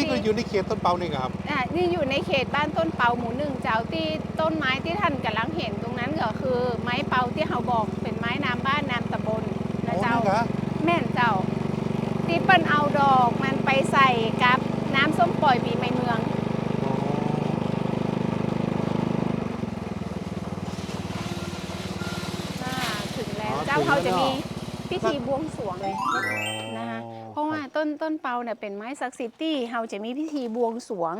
นี่ก็อยู่ในเขตต้นเปานี่ครับอะนี่อยู่ในเขตบ้านต้นเปาหมู่หนึ่งเจ้าที่ต้นไม้ที่ท่านกำลังเห็นตรงนั้นก็คือ ไม้เปาที่เขาบอกเป็นไม้นามบ้านนามตำบลโอ้นะเจ้านี่เหรอแม่นเจ้าที่เปิ้นเอาดอกมันไปใส่กับน้ำส้มปล่อยปีใหม่เมืองอ่าถึงแล้วเจ้าเขาจะมีพิธีบวงสรวงเลย ต้นต้นเปาเนี่ยเป็นไม้ศักดิ์สิทธิ์ที่เขาจะมีพิธีบวงสรวง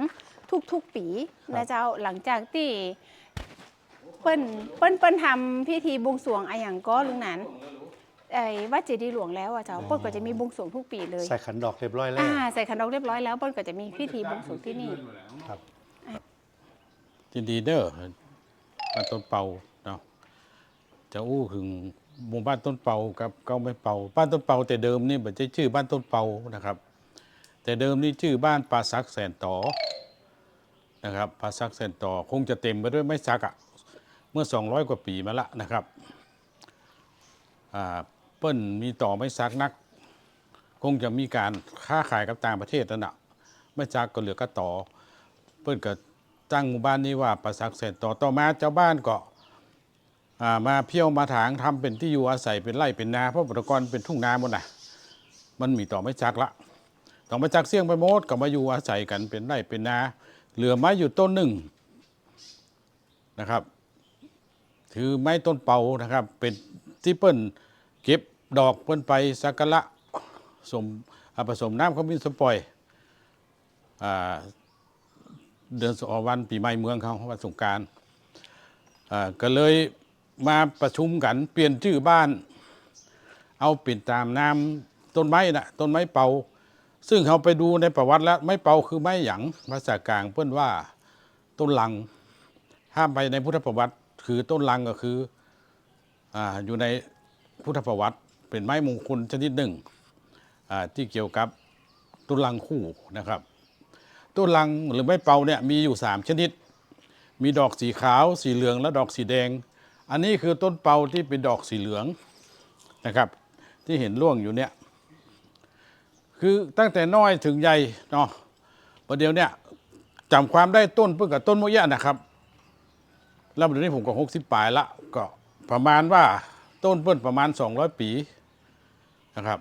ทุกๆปีนะเจ้าหลังจากที่เปิ้นเปิ้นเปิ้นทำพิธีบวงสรวงอะอย่างก็ลุงนั้นไอ้วัดเจดีย์หลวงแล้วอะเจ้าเปิ้นก็จะมีบวงสรวงทุกปีเลยใส่ขันดอกเรียบร้อยแล้วอ่าใส่ขันดอกเรียบร้อยแล้วเปิ้นก็จะมีพิธีบวงสรวงที่นี่ครับยินดีเด้อบ้านต้นเปาเนาะ จะอู้ถึงหมู่บ้านต้นเปากับเก้าไม่เปาบ้านต้นเปาแต่เดิมนี่มันจะชื่อบ้านต้นเปานะครับ แต่เดิมนี่ชื่อบ้านปาซักแสนต่อนะครับปาซักแสนต่อคงจะเต็มไปด้วยไม้ซักอะเมื่อ 200 กว่าปีมาละนะครับอ่าเปิ้นมีต่อไม้ซักนัก คงจะมีการค้าขายกับต่างประเทศนั่นแหะไม่ซักก็เหลือก็ต่อ เปิ้นก็ตั้งหมู่บ้านนี้ว่าประสักแสนต่อต่อมาเจ้าบ้านก็ มาเพี้ยวมาถางทำเป็นที่อยู่อาศัยเป็นไร่เป็นนาเพราะปรกรเป็นทุ่งนาหมดนะมันมีต่อไม่จักละต่อมาจักเสี่ยงไปหมดก็มาอยู่อาศัยกันเป็นไร่เป็นนา เหลือไม้อยู่ต้นหนึ่งนะครับ ถือไม้ต้นเปานะครับ เป็นที่เปิ้นเก็บดอกเปิ้นไปสักการะสมผสมน้ำขมิ้นสมปอยอเดือนสอวันปีใหม่เมืองเขาวันสงการก็เลย มาประชุมกันเปลี่ยนชื่อบ้าน เอาเปลี่ยนตามนามต้นไม้นะต้นไม้เป่า ซึ่งเขาไปดูในประวัติแล้วไม้เป่าคือไม้หยังภาษากลางเพื่อนว่าต้นลังถ้ามไปในพุทธประวัติ คือต้นลังก็คืออาอยู่ในพุทธประวัติ เป็นไม้มงคลชนิดหนึ่งอ่าที่เกี่ยวกับต้นลังคู่นะครับต้นลังหรือไม้เป่าเนี่ยมีอยู่ 3 ชนิด มีดอกสีขาว สีเหลืองและดอกสีแดง อันนี้คือต้นเปาที่เป็นดอกสีเหลืองนะครับ ที่เห็นร่วงอยู่เนี่ย คือตั้งแต่น้อยถึงใหญ่เนาะประเดี๋ยวเนี่ยจำความได้ต้นเพื่อกับต้นมะยะนะครับ แล้วเดี๋ยวนี้ผมก็หกสิบปลายละก็ประมาณว่าต้นเปิ้นประมาณ200ปีนะครับ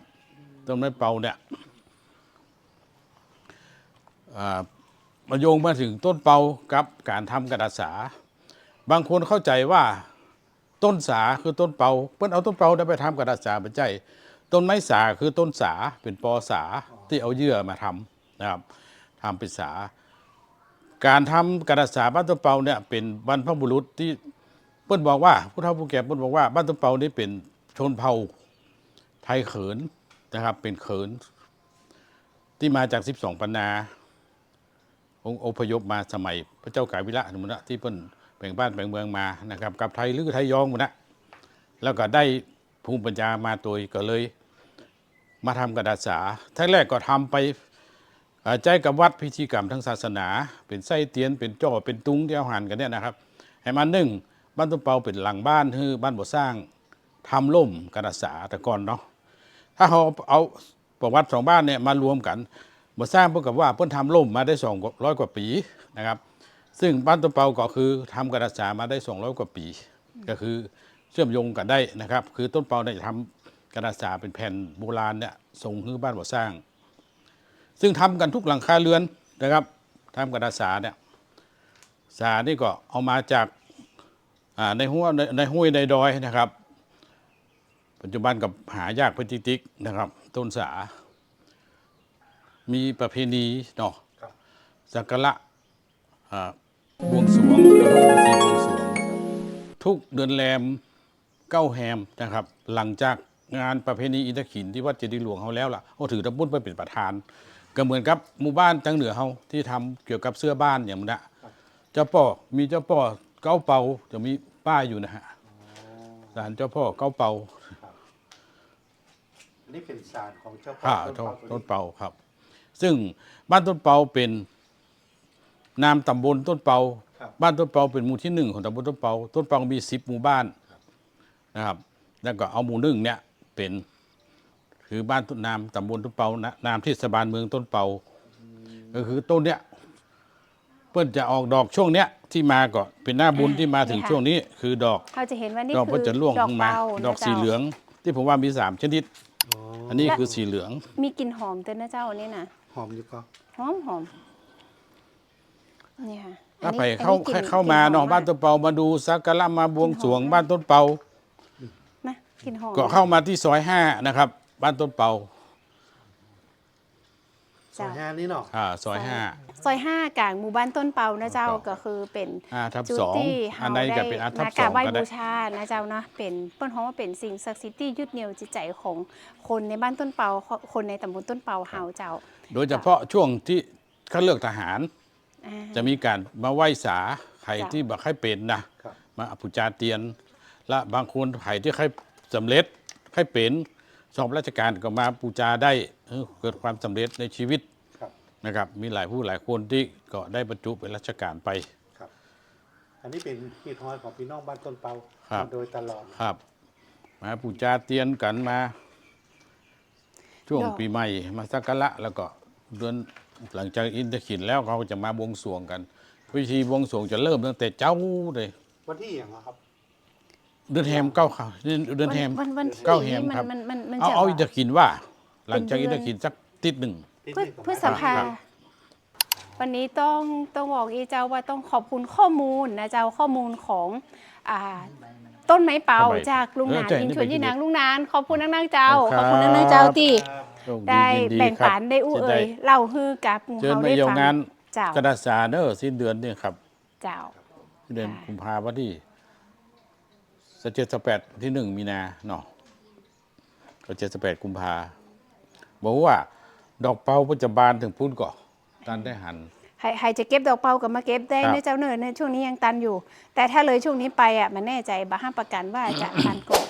ต้นไม้เปาเนี่ยมาโยงมาถึงต้นเปากับการทำกระดาษสา บางคนเข้าใจว่า ต้นสาคือต้นเปาเพื่อนเอาต้นเปาได้ไปทำกระดาษสาไปใจต้นไม้สาคือต้นสาเป็นปอสาที่เอาเยื่อมาทำนะครับทำเป็นสา การทำกระดาษสาบ้านต้นเปาเนี่ยเป็นบรรพบุรุษที่เพื่อนบอกว่าผู้เฒ่าผู้แก่เพื่อนบอกว่าบ้านต้นเปานี่เป็นชนเผ่าไทยเขินนะครับ เป็นเขิน ที่มาจาก 12 ปันนาองค์อพยพมาสมัยพระเจ้ากาวิระหนุนะที่เพิ่น แบ่งบ้านแบ่งเมืองมานะครับกับไทยหรือไทยยองหมดนะแล้วก็ได้ภูมิปัญญามาตัวก็เลย มาทำกระดาษสาทั้งแรกก็ทำไปใจกับวัดพิธีกรรมทางศาสนา เป็นไส้เตียนเป็นจ่อเป็นตุงที่เอาหันกันเนี่ยนะครับให้มันหนึ่งบ้านต้นเปาเป็นหลังบ้านคือบ้านบ่สร้างทำล่มกระดาษสาแต่ก่อนเนาะถ้าเขาเอาประวัติสองบ้านเนี่ยมารวมกันมาสร้างเพื่อกับว่าเพิ่นทำล่มมาได้200กว่าปีนะครับ ซึ่งบ้านต้นเปาก็คือทำกระดาษสามาได้200กว่าปี ก็คือเชื่อมโยงกันได้นะครับ คือต้นเปาเนี่ยจะทำกระดาษสาเป็นแผ่นโบราณเนี่ยส่งให้บ้านบ่สร้าง ซึ่งทำกันทุกหลังคาเรือนนะครับทำกระดาษสาเนี่ยสานี่ก็เอามาจากอ่าในห้วยในในห้วยในดอยนะครับ ปัจจุบันกับหายากเป็นติ๊กๆนะครับ ต้นสา มีประเพณีเนาะครับสักการะอ่า บวงสรวงพิธีบวงสรวง ทุกเดือนแรมเก้าแฮมนะครับ หลังจากงานประเพณีอินทขินที่วัดเจดีย์หลวงเขาแล้วล่ะเขาถือตะบุญไปเป็นประธาน ก็เหมือนกับหมู่บ้านทั้งเหนือเขาที่ทำเกี่ยวกับเสื้อบ้านอย่างนั้นนะเจ้าพ่อมีเจ้าพ่อเก้าเปาจะมีป้ายอยู่นะฮะศาลเจ้าพ่อเก้าเปานี่เป็นสารของเจ้าอ่าต้นต้นเปาตัวนี้ต้นเปาครับ ซึ่งบ้านต้นเปาเป็น นามตำบลต้นเปาครับบ้านต้นเปาเป็นหมู่ที่หนึ่งของตำบลต้นเปา ต้นเปามีสิบหมู่บ้านนะครับ แล้วก็เอาหมู่หนึ่งเนี่ยเป็นคือบ้านต้นนามตำบลต้นเปานะนามเทศบาลเมืองต้นเปา ก็คือต้นเนี้ยเปิ้นจะออกดอกช่วงเนี้ยที่มาก็เป็นหน้าบุญอ่าที่มาถึงนี่ค่ะช่วงนี้ คือดอกเขาจะเห็นว่านี่ดอกคืก็อจะร่วงดอกลงมาเปาดอกนะสีจ้าเหลือง ที่ผมว่ามีสามชนิดอ๋ออันนี้และคือสีเหลือง มีกลิ่นหอมเต้นนะเจ้าอันนี้นะหอมอยู่ก็หอมหอม นี่ค่ะอัถ้านนี้ไปเข้าอันนี้กลิ่นเข้ามาลิ่หอเนาะบ้านมต้นเปามาดูสักการะมาบวงสรวงบ้านต้นเปา นะกลิ่นหอมก็เข้ามาที่ซอยห้านะครับ บ้านต้นเปาซอยห้านี่เนาะอ่าซอยห้าซอยห้ากลางหมู่บ้านต้นเปานะเจ้าครับก็คือเป็นอ่าทับจุดสองที่อันเฮาใดได้ก็เป็นอันทับมาสกราอบงไหว้ก็ได้ บูชานะเจ้าเนาะเป็นเปิ้นฮ้องว่าเป็นสิ่งศักดิ์สิทธิ์ที่ยึดเหนี่ยวจิตใจของคนในบ้านต้นเปาคนในตำบลต้นเปาเฮาเจ้าโดยเฉพาะช่วงที่เขาเลือกทหารอ่า จะมีการมาไหว้สาใครจ้ะที่บักให้เป็นนะครับมาอภิจาเตียน และบางคนใครที่ใครสำเร็จใครเป็นสอบราชการก็มาปูจาได้เออเกิดความสำเร็จในชีวิตครับนะครับ มีหลายผู้หลายคนที่ก็ได้บรรจุเป็นราชการไปครับ อันนี้เป็นที่ทอยของพี่น้องบ้านต้นเปาครับโดยตลอดครับ มาปูจาเตียนกันมา ช่วงดอกปีใหม่มาสักการะแล้วก็เดือน หลังจากอินทขินแล้วเขาก็จะมาบวงสรวงกันพิธีบวงสรวงจะเริ่มตั้งแต่เจ้าเลยวันที่อย่างอะครับ เดือนแฮมเก้าค่ะเดือนเดือนแฮมวันวันที่เก้าแฮมนี่ครับมันมันมันเอาจะเอาว่าอินทขินว่า หลังจากเป็อินนเดืทอนขินสักติดหนึ่งที่พฤนี่ของพฤษภา ครับ วันนี้ต้องต้องบอกอีเจ้าว่าต้องขอบคุณข้อมูลนะเจ้าข้อมูลของอ่าต้นไม้เปาทำไมจากลุงนานเออใช่ยินนี่ชวนเป็นยี่นางที่ลุงนานขอบคุณนักนางเจ้าคขรับอบคุณนักนางเจ้าที่โช คได้ยินแบ่งครับปันได้อู้จะเอ่ยเล่าฮือกับหมู่เชิญเฮามาได้เยี่ยมฟังงานเจ้ากระดาษสาเนอร์สิ้นเดือนนี่ครับเจ้า เดือนค่ะกุมภาพันธ์ที่สเจ็ดสแปดที่หนึ่งมีนาเนาะก็เจ็ดสแปดกุมภาบอกว่า ดอกเปาปัจจุบันถึงพูดก่อตันได้หัน ใครใครจะเก็บดอกเปากับมาเก็บได้ครับ นะเจ้าเนินในช่วงนี้ยังตันอยู่ แต่ถ้าเลยช่วงนี้ไปอะมันแน่ใจบ้าห้ามประกันว่าจะ ตันก่อน